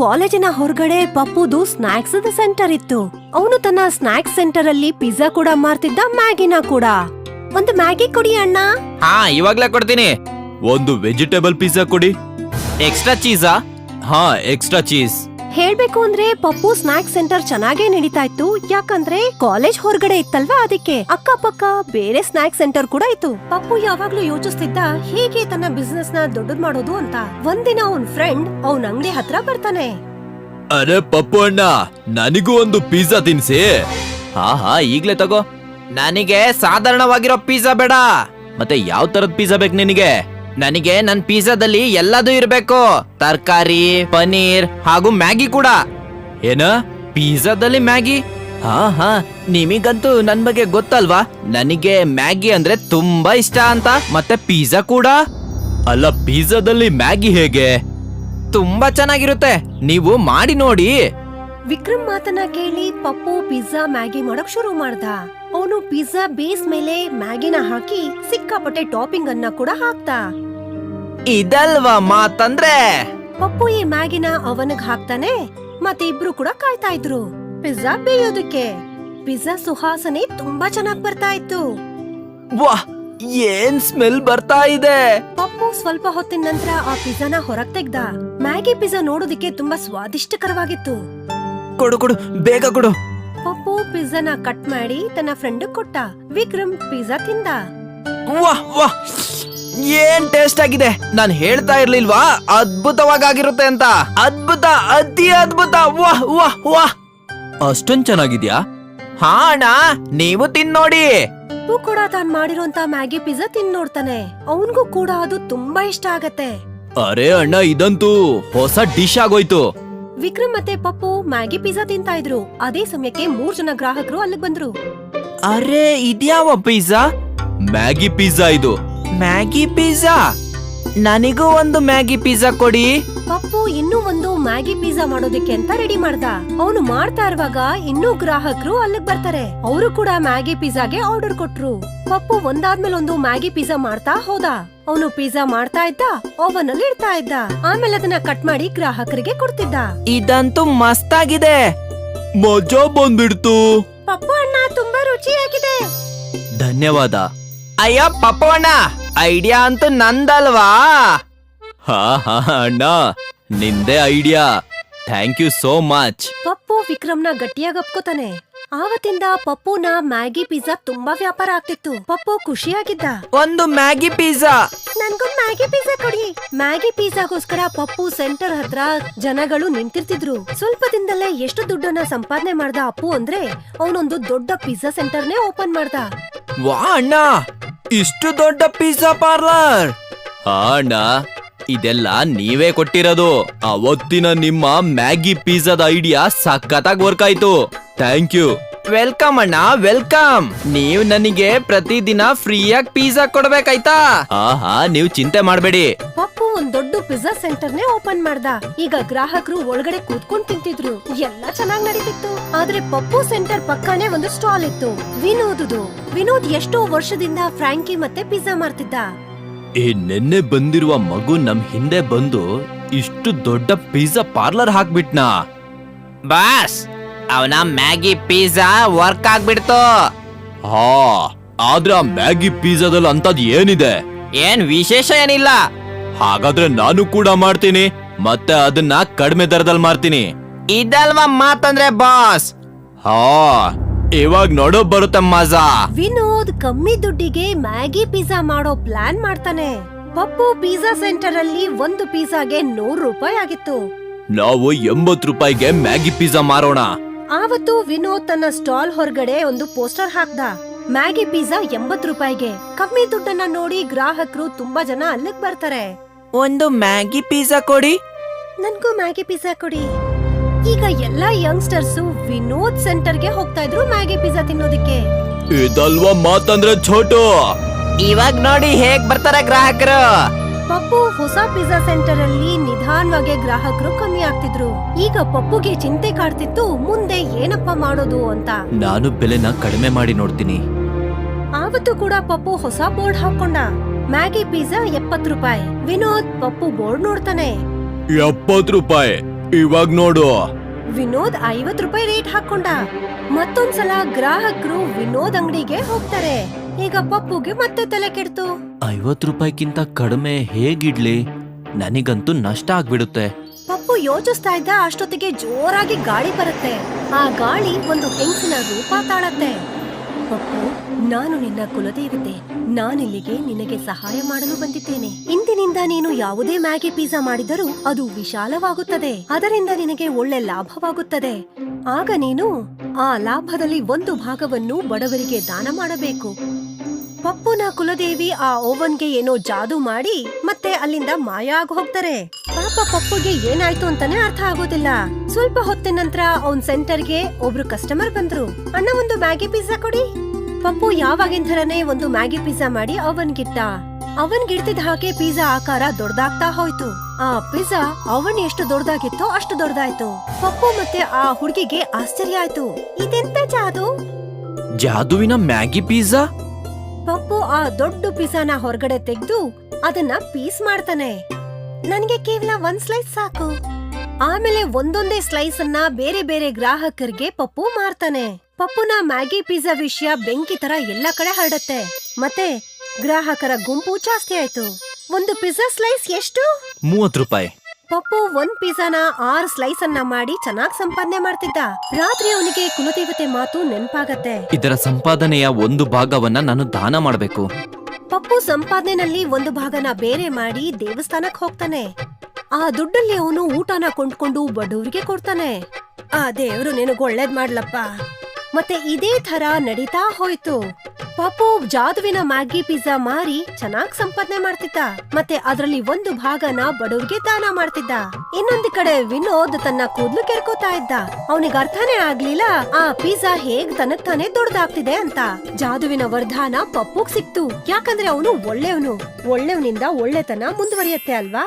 ಕಾಲೇಜಿನ ಹೊರಗಡೆ ಪಪ್ಪುದು snacks centre ಇತ್ತು. ಅವನು ತನ್ನ ಸ್ನಾಕ್ಸ್ ಸೆಂಟರ್ ಅಲ್ಲಿ ಪಿಜ್ಜಾ ಕೂಡ ಮಾರ್ತಿದ್ದ ಮ್ಯಾಗಿನ ಕೂಡ. ಒಂದು ಮ್ಯಾಗಿ ಕೊಡಿ ಅಣ್ಣ. ಹಾ ಇವಾಗ್ಲೇ ಕೊಡ್ತೀನಿ. ಒಂದು ವೆಜಿಟೇಬಲ್ ಪಿಜ್ಜಾ ಕೊಡಿ. ಎಕ್ಸ್ಟ್ರಾ ಚೀಸಾ? ಹಾ ಎಕ್ಸ್ಟ್ರಾ ಚೀಸ್. ಹೇಳ್ಬೇಕು ಅಂದ್ರೆ ಪಪ್ಪು ಸ್ನಾಕ್ಸ್ ಸೆಂಟರ್ ಚೆನ್ನಾಗೇ ನಡೀತಾ ಇತ್ತು ಯಾಕಂದ್ರೆ ಕಾಲೇಜ್ ಹೊರಗಡೆ ಇತ್ತಲ್ವಾ ಅದಕ್ಕೆ? ಅಕ್ಕಪಕ್ಕ ಬೇರೆ ಸ್ನಾಕ್ ಸೆಂಟರ್ ಕೂಡ ಇತ್ತು. ಪಪ್ಪು ಯಾವಾಗ್ಲೂ ಯೋಚಿಸ್ತಿದ್ದ ಹೇಗೆ ತನ್ನ ಬಿಸ್ನೆಸ್ನ ದೊಡ್ಡದ್ ಮಾಡೋದು ಅಂತ. ಒಂದಿನ ಅವನ್ ಫ್ರೆಂಡ್ ಅವನ್ ಅಂಗಡಿ ಹತ್ರ ಬರ್ತಾನೆ. ಅರೆ ಪಪ್ಪು ಅಣ್ಣ, ನನಗೂ ಒಂದು ಪಿಜ್ಜಾ ತಿನ್ಸಿ? ಹಾ ಹಾ, ಈಗ್ಲೇ ತಗೋ. ನನಗೆ ಸಾಧಾರಣವಾಗಿರೋ ಪಿಜ್ಜಾ ಬೇಡ. ಮತ್ತೆ ಯಾವ ತರದ್ ಪಿಜ್ಜಾ ಬೇಕು ನಿನಗೆ? ನನಗೆ ನನ್ ಪಿಜ್ಜಾದಲ್ಲಿ ಎಲ್ಲದೂ ಇರ್ಬೇಕು. ತರಕಾರಿ ಪನೀರ್ ಹಾಗೂ ಮ್ಯಾಗಿ ಕೂಡ. ಏನ? ಪಿಜ್ಜಾದಲ್ಲಿ ಮ್ಯಾಗಿ? ಹಾ ಹಾ. ನಿಮಗಂತೂ ನನ್ ಬಗ್ಗೆ ಗೊತ್ತಲ್ವಾ? ನನಗೆ ಮ್ಯಾಗಿ ಅಂದ್ರೆ ತುಂಬಾ ಇಷ್ಟ ಅಂತ. ಮತ್ತೆ ಪಿಜ್ಜಾ ಕೂಡ? ಅಲ್ಲ, ಪಿಜ್ಜಾದಲ್ಲಿ ಮ್ಯಾಗಿ ಹೇಗೆ? ತುಂಬಾ ಚೆನ್ನಾಗಿರುತ್ತೆ. ನೀವು ಮಾಡಿ ನೋಡಿ. ವಿಕ್ರಮ್ ಮಾತನ್ನ ಕೇಳಿ ಪಪ್ಪು ಪಿಜ್ಜಾ ಮ್ಯಾಗಿ ಮಾಡಕ್ ಶುರು ಮಾಡ್ದ. ಅವನು ಪಿಜ್ಜಾ ಬೇಸ್ ಮೇಲೆ ಮ್ಯಾಗಿನ ಹಾಕಿ ಸಿಕ್ಕಾಪಟ್ಟೆ ಟಾಪಿಂಗ್ ಅನ್ನ ಕೂಡ ಹಾಕ್ದ. ಇದಲ್ವಾ ಮಾತಂದ್ರೆ? ಪಪ್ಪು ಈ ಮ್ಯಾಗಿನ ಅವನಿಗೆ ಹಾಕ್ತಾನೆ ಮತ್ತೆ ಇಬ್ರು ಕೂಡ ಕಾಯ್ತಾ ಇದ್ರು. ಪಿಜ್ಜಾ ಬೇಯೋದಕ್ಕೆ. ಪಿಜ್ಜಾ ಸುಹಾಸನೆ ತುಂಬಾ ಚೆನ್ನಾಗ್ ಬರ್ತಾ ಇತ್ತು. ವಾಹ್ ಏನ್ ಸ್ಮೆಲ್ ಬರ್ತಾ ಇದೆ? ಪಪ್ಪು ಸ್ವಲ್ಪ ಹೊತ್ತಿನ ನಂತರ ಆ ಪಿಜ್ಜಾನ ಹೊರಗ್ ತೆಗ್ದ ಮ್ಯಾಗಿ ಪಿಜ್ಜಾ ನೋಡೋದಕ್ಕೆ ತುಂಬಾ ಸ್ವಾದಿಷ್ಟಕರವಾಗಿತ್ತು. ಕೊಡು ಕೊಡು ಬೇಗ ಕೊಡು. ಪಪ್ಪು ಪಿಜ್ಜಾನ ಕಟ್ ಮಾಡಿ ತನ್ನ ಫ್ರೆಂಡ್ ಕೊಟ್ಟ ವಿಕ್ರಮ್ ಪಿಜ್ಜಾ ತಿಂದ. ವಾಹ್ ವಾಹ್. ಏನ್ ಟೇಸ್ಟ್ ಆಗಿದೆ? ನಾನು ಹೇಳ್ತಾ ಇರ್ಲಿಲ್ವಾ? ಅದ್ಭುತವಾಗಿರುತ್ತೆ ಅಂತ. ಅದ್ಭುತ ಅತಿ ಅದ್ಭುತ. ವಾಹ್ ವಾಹ್ ವಾಹ್. ಅಷ್ಟೊಂದ್ ಚೆನ್ನಾಗಿದ್ಯಾ? ಹಾ ಅಣ್ಣ ನೀವು ತಿನ್ ನೋಡಿ. ಕೂಡ ತಾನ್ ಮಾಡಿರೋಂತ ಮ್ಯಾಗಿ ಪಿಜ್ಜಾ ತಿಂದ್ ನೋಡ್ತಾನೆ. ಅವನ್ಗೂ ಕೂಡ ಅದು ತುಂಬಾ ಇಷ್ಟ ಆಗತ್ತೆ. ಅರೆ ಅಣ್ಣ ಇದಂತೂ ಹೊಸ ಡಿಶ್ ಆಗೋಯ್ತು. ವಿಕ್ರಮ್ ಮತ್ತೆ ಪಪ್ಪು ಮ್ಯಾಗಿ ಪಿಜ್ಜಾ ತಿಂತಾ ಇದ್ರು. ಅದೇ ಸಮಯಕ್ಕೆ ಮೂರ್ ಜನ ಗ್ರಾಹಕರು ಅಲ್ಲಿಗೆ ಬಂದ್ರು. ಅರೆ ಇದ್ಯಾವ ಪಿಜ್ಜಾ? ಮ್ಯಾಗಿ ಪಿಜ್ಜಾ ಇದು. Maggi pizza? ನನಗೂ ಒಂದು ಮ್ಯಾಗಿ ಪಿಜ್ಜಾ ಕೊಡಿ. ಪಪ್ಪು ಇನ್ನೂ ಒಂದು ಮ್ಯಾಗಿ ಪಿಜ್ಜಾ ಮಾಡೋದಕ್ಕೆ ಅಂತ ರೆಡಿ ಮಾಡ್ದ? ಅವನು ಮಾಡ್ತಾ ಇರುವಾಗ ಇನ್ನೂ ಗ್ರಾಹಕರು ಅಲ್ಲಿಗ್ ಬರ್ತಾರೆ. ಅವರು ಕೂಡ ಮ್ಯಾಗಿ ಪಿಜ್ಜಾಗೆ ಆರ್ಡರ್ ಕೊಟ್ರು. ಪಪ್ಪು ಒಂದಾದ್ಮೇಲೆ ಒಂದು ಮ್ಯಾಗಿ ಪಿಜ್ಜಾ ಮಾಡ್ತಾ ಹೋದ. ಅವನು ಪಿಜ್ಜಾ ಮಾಡ್ತಾ ಇದ್ದ ಓವನ್ ಅಲ್ಲಿ ಇಡ್ತಾ ಇದ್ದ. ಆಮೇಲೆ ಅದನ್ನ ಕಟ್ ಮಾಡಿ ಗ್ರಾಹಕರಿಗೆ ಕೊಡ್ತಿದ್ದ. ಇದಂತೂ ಮಸ್ತಾಗಿದೆ. ಮಜಾ ಬಂದ್ಬಿಡ್ತು ಪಪ್ಪು ಅಣ್ಣ ತುಂಬಾ ರುಚಿಯಾಗಿದೆ. ಧನ್ಯವಾದ. ಅಯ್ಯ ಪಪ್ಪವಣ್ಣ ಐಡಿಯಾ ಅಂತೂ ನಂದಲ್ವಾ? ಹಾ ಹಾ ಅಣ್ಣ ನಿಂದೇ idea. Thank you so much. Pappu ವಿಕ್ರಮ್ನ ಗಟ್ಟಿಯಾಗಿ ಅಪ್ಕೋತಾನೆ ಆವತ್ತಿಂದ ಪಪ್ಪುನ ಮ್ಯಾಗಿ ಪಿಜ್ಜಾ ತುಂಬಾ ವ್ಯಾಪಾರ ಆಗ್ತಿತ್ತು. ಪಪ್ಪು ಖುಷಿಯಾಗಿದ್ದ. ಒಂದು ಮ್ಯಾಗಿ ಪಿಜ್ಜಾ. ನನ್ಗೂ ಮ್ಯಾಗಿ ಪಿಜ್ಜಾ ಕೊಡಿ. ಮ್ಯಾಗಿ ಪಿಜ್ಜಾಗೋಸ್ಕರ ಪಪ್ಪು ಸೆಂಟರ್ ಹತ್ರ ಜನಗಳು ನಿಂತಿರ್ತಿದ್ರು. ಸ್ವಲ್ಪ ದಿನದಲ್ಲೇ ಎಷ್ಟು ದುಡ್ಡನ್ನ ಸಂಪಾದನೆ ಮಾಡ್ದ ಅಪ್ಪು ಅಂದ್ರೆ ಅವನೊಂದು ದೊಡ್ಡ ಪಿಜ್ಜಾ ಸೆಂಟರ್ನೇ ಓಪನ್ ಮಾಡ್ದ. ವಾ ಅಣ್ಣ. ಇಷ್ಟು ದೊಡ್ಡ ಪಿಜ್ಜಾ ಪಾರ್ಲರ್? ಅಣ್ಣ ಇದೆಲ್ಲ ನೀವೇ ಕೊಟ್ಟಿರೋದು. ಅವತ್ತಿನ ನಿಮ್ಮ ಮ್ಯಾಗಿ ಪಿಜ್ಜಾದ ಐಡಿಯಾ ಸಖತ್ತಾಗಿ ವರ್ಕ್ ಆಯ್ತು ಥ್ಯಾಂಕ್ ಯು. ವೆಲ್ಕಮ್ ಅಣ್ಣ ವೆಲ್ಕಮ್. ನೀವು ನನಗೆ ಪ್ರತಿದಿನ ಫ್ರೀಯಾಗಿ ಪಿಜ್ಜಾ ಕೊಡ್ಬೇಕಾಯ್ತಾ? ಆಹಾ ಹಾ ನೀವು ಚಿಂತೆ ಮಾಡಬೇಡಿ. ಒಂದ್ ದೊಡ್ಡ ಪಿಜ್ಜಾ ಸೆಂಟರ್ನೇ ಓಪನ್ ಮಾಡ್ದ. ಈಗ ಗ್ರಾಹಕರು ಒಳಗಡೆ ಕೂತ್ಕೊಂಡ್ ತಿಂತಿದ್ರು. ಎಲ್ಲ ಚೆನ್ನಾಗ್ ನಡೀತಿತ್ತು. ಆದ್ರೆ ಪಪ್ಪು ಸೆಂಟರ್ ಪಕ್ಕನೇ ಒಂದು ಸ್ಟಾಲ್ ಇತ್ತು. ವಿನೋದುದು. ವಿನೋದ್ ಎಷ್ಟೋ ವರ್ಷದಿಂದ ಫ್ರಾಂಕಿ ಮತ್ತೆ ಪಿಜ್ಜಾ ಮಾರ್ತಿದ್ದ. ಈ ನೆನ್ನೆ ಬಂದಿರುವ ಮಗು ನಮ್ ಹಿಂದೆ ಬಂದು ಇಷ್ಟು ದೊಡ್ಡ ಪಿಜ್ಜಾ ಪಾರ್ಲರ್ ಹಾಕ್ಬಿಟ್ನಾ? ಬಾಸ್ ಅವನ ಮ್ಯಾಗಿ ಪಿಜ್ಜಾ ವರ್ಕ್ ಆಗ್ಬಿಡ್ತು. ಹಾ ಆದ್ರೆ ಆ ಮ್ಯಾಗಿ ಪಿಜ್ಜಾದಲ್ಲಿ ಅಂತದ್ ಏನಿದೆ? ಏನ್ ವಿಶೇಷ ಏನಿಲ್ಲ. ಹಾಗಾದ್ರೆ ನಾನು ಕೂಡ ಮಾಡ್ತೀನಿ. ಮತ್ತೆ ಅದನ್ನ ಕಡಿಮೆ ದರದಲ್ಲಿ ಮಾರ್ತೀನಿ. ಇದಲ್ವಾ ಮಾತಂದ್ರೆ ಬಾಸ್? ಹಾ ಇವಾಗ ನೋಡೋ ಬರುತ್ತೆ ಮಜಾ. ವಿನೋದ್ ಕಮ್ಮಿ ದುಡ್ಡಿಗೆ ಮ್ಯಾಗಿ ಪಿಜ್ಜಾ ಮಾಡೋ ಪ್ಲಾನ್ ಮಾಡ್ತಾನೆ. ಪಪ್ಪು ಪಿಜ್ಜಾ ಸೆಂಟರ್ ಅಲ್ಲಿ ಒಂದು ಪಿಜ್ಜಾಗೆ ನೂರು ರೂಪಾಯಿ ಆಗಿತ್ತು. ನಾವು ಎಂಬತ್ ರೂಪಾಯಿಗೆ ಮ್ಯಾಗಿ ಪಿಜ್ಜಾ ಮಾರೋಣ. ಆವತ್ತು ವಿನೋದ್ ತನ್ನ ಸ್ಟಾಲ್ ಹೊರಗಡೆ ಒಂದು ಪೋಸ್ಟರ್ ಹಾಕ್ದ. ಮ್ಯಾಗಿ ಪಿಜ್ಜಾ ಎಂಬತ್ ರೂಪಾಯಿಗೆ. ಕಮ್ಮಿ ದುಡ್ಡನ್ನ ನೋಡಿ ಗ್ರಾಹಕರು ತುಂಬಾ ಜನ ಅಲ್ಲಿಗ್ ಬರ್ತಾರೆ. ಒಂದು ಮ್ಯಾಗಿ ಪಿಜ್ಜಾ ಕೊಡಿ. ನನ್ಗೂ ಮ್ಯಾಗಿ ಪಿಜ್ಜಾ ಕೊಡಿ. ಈಗ ಎಲ್ಲಾ ಯಂಗ್ಸ್ಟರ್ಸ್ ವಿನೋದ್ ಸೆಂಟರ್ಗೆ ಹೋಗ್ತಾ ಇದ್ರು ಮ್ಯಾಗಿ ಪಿಜ್ಜಾ ತಿನ್ನೋದಿಕ್ಕೆ. ಇದಲ್ವಾ ಮಾತಂದ್ರೆ ಛೋಟು ಇವಾಗ ನೋಡಿ ಹೇಗ್ ಬರ್ತಾರೆ ಗ್ರಾಹಕರು. ಪಪ್ಪು ಹೊಸ ಪಿಜ್ಜಾ ಸೆಂಟರ್ ಅಲ್ಲಿ ನಿಧಾನವಾಗಿ ಗ್ರಾಹಕರು ಕಮ್ಮಿ ಆಗ್ತಿದ್ರು. ಈಗ ಪಪ್ಪುಗೆ ಚಿಂತೆ ಕಾಡ್ತಿತ್ತು ಮುಂದೆ ಏನಪ್ಪ ಮಾಡೋದು ಅಂತ. ನಾನು ಬೆಲೆನ ಕಡಿಮೆ ಮಾಡಿ ನೋಡ್ತೀನಿ. ಆವತ್ತು ಕೂಡ ಪಪ್ಪು ಹೊಸ ಬೋರ್ಡ್ ಹಾಕೊಂಡ ಮ್ಯಾಗಿ ಪಿಜ್ಜಾ ಎಪ್ಪತ್ ರೂಪಾಯಿ. ವಿನೋದ್ ಪಪ್ಪು ಬೋರ್ಡ್ ನೋಡ್ತಾನೆ. ಎಪ್ಪತ್ ರೂಪಾಯಿ. ಇವಾಗ ನೋಡು. ವಿನೋದ್ ಐವತ್ ರೂಪಾಯಿ ರೇಟ್ ಹಾಕೊಂಡ ಮತ್ತೊಂದ್ಸಲ ಗ್ರಾಹಕರು ವಿನೋದ್ ಅಂಗಡಿಗೆ ಹೋಗ್ತಾರೆ. ಈಗ ಪಪ್ಪುಗೆ ಮತ್ತೆ ತಲೆ ಕೆಡ್ತು. ಐವತ್ ರೂಪಾಯಿಗಿಂತ ಕಡಿಮೆ ಹೇಗಿಡ್ಲಿ? ನನಗಂತೂ ನಷ್ಟ ಆಗ್ಬಿಡುತ್ತೆ. ಪಪ್ಪು ಯೋಚಿಸ್ತಾ ಇದ್ದ ಅಷ್ಟೊತ್ತಿಗೆ ಜೋರಾಗಿ ಗಾಳಿ ಬರುತ್ತೆ. ಆ ಗಾಳಿ ಒಂದು ಹೆಂಗಸಿನ ರೂಪ ತಾಳತ್ತೆ. ಪಪ್ಪು ನಾನು ನಿನ್ನ ಕುಲದೇವತೆ. ನಾನಿಲ್ಲಿಗೆ ನಿನಗೆ ಸಹಾಯ ಮಾಡಲು ಬಂದಿದ್ದೇನೆ. ಇಂದಿನಿಂದ ನೀನು ಯಾವುದೇ ಮ್ಯಾಗಿ ಪಿಜ್ಜಾ ಮಾಡಿದರೂ ಅದು ವಿಶಾಲವಾಗುತ್ತದೆ. ಅದರಿಂದ ನಿನಗೆ ಒಳ್ಳೆ ಲಾಭವಾಗುತ್ತದೆ. ಆಗ ನೀನು ಆ ಲಾಭದಲ್ಲಿ ಒಂದು ಭಾಗವನ್ನು ಬಡವರಿಗೆ ದಾನ ಮಾಡಬೇಕು. ಪಪ್ಪುನ ಕುಲದೇವಿ ಆ ಓವನ್ಗೆ ಏನೋ ಜಾದೂ ಮಾಡಿ ಮತ್ತೆ ಅಲ್ಲಿಂದ ಮಾಯ ಆಗಿ ಹೋಗ್ತಾರೆ. ಪಾಪ ಪಪ್ಪುಗೆ ಏನಾಯ್ತು ಅಂತಾನೆ ಅರ್ಥ ಆಗೋದಿಲ್ಲ. ಸ್ವಲ್ಪ ಹೊತ್ತಿನ ನಂತರ ಅವನ್ ಸೆಂಟರ್ಗೆ ಒಬ್ರು ಕಸ್ಟಮರ್ ಬಂದ್ರು. ಅಣ್ಣ, ಒಂದು ಮ್ಯಾಗಿ ಪಿಜ್ಜಾ ಕೊಡಿ. ಪಪ್ಪು ಯಾವಾಗಿನ ಥರನೇ ಒಂದು ಮ್ಯಾಗಿ ಪಿಜ್ಜಾ ಮಾಡಿ ಅವನ್ಗಿಟ್ಟ. ಅವನ್ ಗಿಡ್ತಿದ್ ಹಾಗೆ ಪಿಜ್ಜಾ ಆಕಾರ ದೊಡ್ಡದಾಗ್ತಾ ಹೋಯ್ತು. ಆ ಪಿಜ್ಜಾ ಅವನ್ ಎಷ್ಟು ದೊಡ್ಡದಾಗಿತ್ತೋ ಅಷ್ಟು ದೊಡ್ಡದಾಯ್ತು. ಪಪ್ಪು ಮತ್ತೆ ಆ ಹುಡುಗಿಗೆ ಆಶ್ಚರ್ಯ ಆಯ್ತು. ಇದೆಂತ ಜಾದು? ಜಾದುವಿನ ಮ್ಯಾಗಿ ಪಿಜ್ಜಾ? ಪಪ್ಪು ಆ ದೊಡ್ಡ ಪಿಜ್ಜಾನ ಹೊರಗಡೆ ತೆಗೆದು ಅದನ್ನ ಪೀಸ್ ಮಾಡ್ತಾನೆ. ನನ್ಗೆ ಕೇವಲ ಒಂದ್ ಸ್ಲೈಸ್ ಸಾಕು. ಆಮೇಲೆ ಒಂದೊಂದೇ ಸ್ಲೈಸ್ ಅನ್ನ ಬೇರೆ ಬೇರೆ ಗ್ರಾಹಕರಿಗೆ ಪಪ್ಪು ಮಾರ್ತಾನೆ. ಪಪ್ಪುನ ಮ್ಯಾಗಿ ಪಿಜ್ಜಾ ವಿಷಯ ಬೆಂಕಿ ತರ ಎಲ್ಲಾ ಕಡೆ ಹರಡತ್ತೆ. ಮತ್ತೆ ಗ್ರಾಹಕರ ಗುಂಪು ಜಾಸ್ತಿ ಆಯ್ತು. ಒಂದು ಪಿಜ್ಜಾ ಸ್ಲೈಸ್ ಎಷ್ಟು? ಮೂವತ್ತು ರೂಪಾಯಿ. ಪಪ್ಪು ಒಂದ್ ಪಿಜ್ಜಾನ ಆರ್ ಸ್ಲೈಸ್ ಅನ್ನ ಮಾಡಿ ಚೆನ್ನಾಗ್ ಸಂಪಾದನೆ ಮಾಡ್ತಿದ್ದ. ರಾತ್ರಿ ಅವನಿಗೆ ಕುಲದೇವತೆ ಮಾತು ನೆನ್ಪಾಗತ್ತೆ. ಇದರ ಸಂಪಾದನೆಯ ಒಂದು ಭಾಗವನ್ನ ನಾನು ದಾನ ಮಾಡಬೇಕು. ಪಪ್ಪು ಸಂಪಾದನೆನಲ್ಲಿ ಒಂದು ಭಾಗನ ಬೇರೆ ಮಾಡಿ ದೇವಸ್ಥಾನಕ್ ಹೋಗ್ತಾನೆ. ಆ ದುಡ್ಡಲ್ಲಿ ಅವನು ಊಟನ ಕೊಂಡ್ಕೊಂಡು ಬಡವರಿಗೆ ಕೊಡ್ತಾನೆ. ಆ ದೇವ್ರು ನಿನಗ್ ಒಳ್ಳೇದ್ ಮಾಡ್ಲಪ್ಪ. ಮತ್ತೆ ಇದೇ ತರ ನಡೀತಾ ಹೋಯ್ತು. ಪಪ್ಪು ಜಾದುವಿನ ಮ್ಯಾಗಿ ಪಿಜ್ಜಾ ಮಾರಿ ಚೆನ್ನಾಗ್ ಸಂಪಾದನೆ ಮಾಡ್ತಿದ್ದ. ಮತ್ತೆ ಅದರಲ್ಲಿ ಒಂದು ಭಾಗನ ಬಡವ್ರಿಗೆ ದಾನ ಮಾಡ್ತಿದ್ದ. ಇನ್ನೊಂದು ಕಡೆ ವಿನೋದ್ ತನ್ನ ಕೂದ್ಲು ಕೆರ್ಕೋತಾ ಇದ್ದ. ಅವನಿಗೆ ಅರ್ಥನೇ ಆಗ್ಲಿಲ್ಲ, ಆ ಪಿಜ್ಜಾ ಹೇಗ್ ತಾನೇ ದೊಡ್ಡದಾಗ್ತಿದೆ ಅಂತ. ಜಾದುವಿನ ವರ್ಧಾನ ಪಪ್ಪುಗ್ ಸಿಕ್ತು. ಯಾಕಂದ್ರೆ ಅವನು ಒಳ್ಳೆಯವನು. ಒಳ್ಳೆಯವನಿಂದ ಒಳ್ಳೆತನ ಮುಂದುವರಿಯತ್ತೆ ಅಲ್ವಾ?